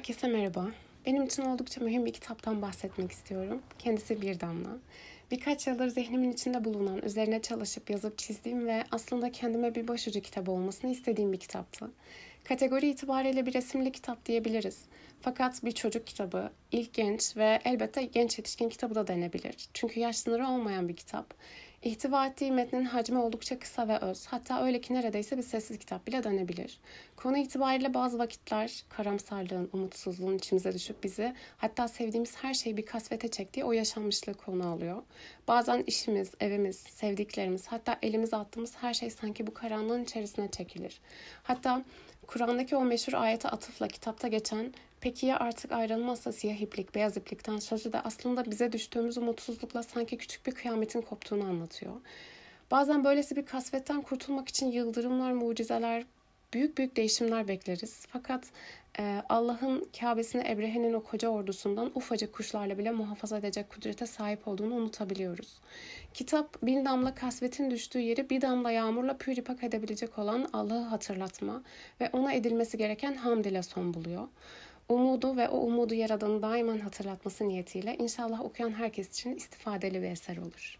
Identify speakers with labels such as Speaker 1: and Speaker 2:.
Speaker 1: Herkese merhaba. Benim için oldukça mühim bir kitaptan bahsetmek istiyorum. Kendisi Bir Damla. Birkaç yıldır zihnimin içinde bulunan, üzerine çalışıp yazıp çizdiğim ve aslında kendime bir başucu kitabı olmasını istediğim bir kitaptı. Kategori itibariyle bir resimli kitap diyebiliriz. Fakat bir çocuk kitabı, ilk genç ve elbette genç yetişkin kitabı da denebilir. Çünkü yaş sınırı olmayan bir kitap. İhtiva ettiği metnin hacmi oldukça kısa ve öz. Hatta öyle ki neredeyse bir sessiz kitap bile denebilir. Konu itibariyle bazı vakitler karamsarlığın, umutsuzluğun içimize düşüp bizi hatta sevdiğimiz her şeyi bir kasvete çektiği o yaşanmışlığı konu alıyor. Bazen işimiz, evimiz, sevdiklerimiz hatta elimize attığımız her şey sanki bu karanlığın içerisine çekilir. Hatta Kur'an'daki o meşhur ayete atıfla kitapta geçen Peki ya artık ayrılmazsa siyah iplik, beyaz iplikten sözü de aslında bize düştüğümüz umutsuzlukla sanki küçük bir kıyametin koptuğunu anlatıyor. Bazen böylesi bir kasvetten kurtulmak için yıldırımlar, mucizeler, büyük büyük değişimler bekleriz. Fakat e, Allah'ın Kabe'sini Ebrehe'nin o koca ordusundan ufacık kuşlarla bile muhafaza edecek kudrete sahip olduğunu unutabiliyoruz. Kitap bir damla kasvetin düştüğü yeri bir damla yağmurla püripak edebilecek olan Allah'ı hatırlatma ve ona edilmesi gereken hamd ile son buluyor. Umudu ve o umudu Yaradan'ı daima hatırlatması niyetiyle inşallah okuyan herkes için istifadeli bir eser olur.